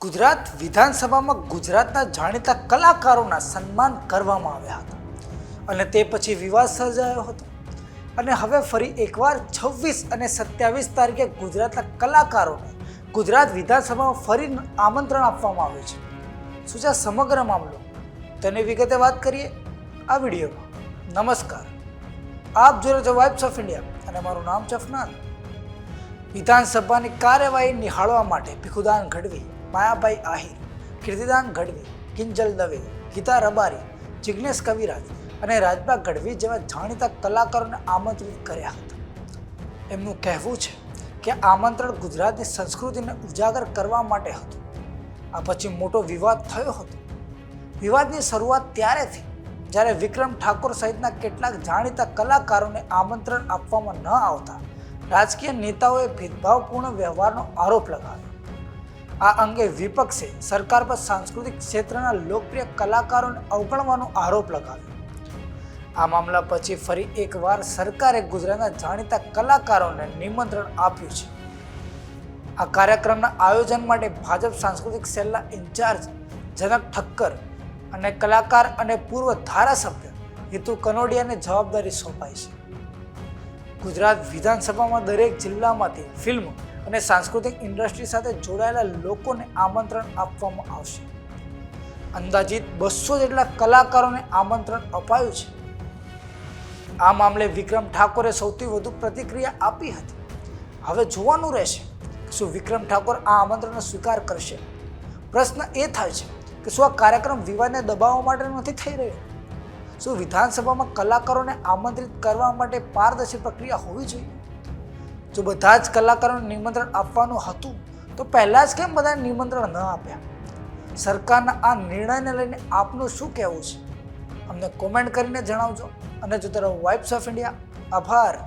ગુજરાત વિધાનસભામાં ગુજરાતના જાણીતા કલાકારોના સન્માન કરવામાં આવ્યા હતા. અને તે પછી વિવાદ સર્જાયો હતો. અને હવે ફરી એકવાર છવ્વીસ અને સત્યાવીસ તારીખે ગુજરાતના કલાકારોને ગુજરાત વિધાનસભામાં ફરી આમંત્રણ આપવામાં આવ્યું છે. શું છે સમગ્ર મામલો તેની વિગતે વાત કરીએ આ વિડીયોમાં. નમસ્કાર. આપ જોડે છો વાઇબ્સ ઓફ ઇન્ડિયા અને મારું નામ છે વિધાનસભાની કાર્યવાહી નિહાળવા માટે ભીખુદાન ગઢવી માયાભાઈ આહિર, કીર્તિદાન ગઢવી, કિંજલ દવે, ગીતા રબારી જિજ્ઞેશ કવિરાજ અને રાજબા ગઢવી જેવા જાણીતા કલાકારોને આમંત્રિત કર્યા હતા. એમનું કહેવું છે કે આમંત્રણ ગુજરાતની સંસ્કૃતિને ઉજાગર કરવા માટે હતું. આ પછી મોટો વિવાદ થયો હતો. વિવાદની શરૂઆત ત્યારે થઈ જ્યારે વિક્રમ ઠાકોર સહિતના કેટલાક જાણીતા કલાકારોને આમંત્રણ આપવામાં ન આવતા, રાજકીય નેતાઓએ ભેદભાવપૂર્ણ વ્યવહારનો આરોપ લગાવ્યો. આ અંગે વિપક્ષે સરકાર પર સાંસ્કૃતિક ક્ષેત્રના લોકપ્રિય કલાકારોને અવગણવાનો આરોપ લગાવ્યો. આ મામલા પછી ફરી એકવાર સરકારે ગુજરાતના જાણીતા કલાકારોને નિમંત્રણ આપ્યું છે. આ કાર્યક્રમના આયોજન માટે ભાજપ સાંસ્કૃતિક સેલના ઇન્ચાર્જ જનક ઠક્કર અને કલાકાર અને પૂર્વ ધારાસભ્ય હિતુ કનોડિયાને જવાબદારી સોંપાઈ છે. ગુજરાત વિધાનસભામાં દરેક જિલ્લામાંથી ફિલ્મ અને સાંસ્કૃતિક ઇન્ડસ્ટ્રી સાથે જોડાયેલા લોકોને આમંત્રણ આપવામાં આવશે. અંદાજિત બસો જેટલા કલાકારોને આમંત્રણ અપાયું છે. આ મામલે વિક્રમ ઠાકોરે સૌથી વધુ પ્રતિક્રિયા આપી હતી. હવે જોવાનું રહેશે શું વિક્રમ ઠાકોર આ આમંત્રણનો સ્વીકાર કરશે. પ્રશ્ન એ થાય છે કે શું આ કાર્યક્રમ વિવાદને દબાવવા માટે નથી થઈ રહ્યો? શું વિધાનસભામાં કલાકારોને આમંત્રિત કરવા માટે પારદર્શી પ્રક્રિયા હોવી જોઈએ? જો બધા જ કલાકારોને નિમંત્રણ આપવાનું હતું, તો પહેલાં જ કેમ બધાને નિમંત્રણ ન આપ્યા? સરકારના આ નિર્ણયને લઈને આપનું શું કહેવું છે? અમને કોમેન્ટ કરીને જણાવજો. અને જો તરફ વાઇબ્સ ઓફ ઇન્ડિયા આભાર.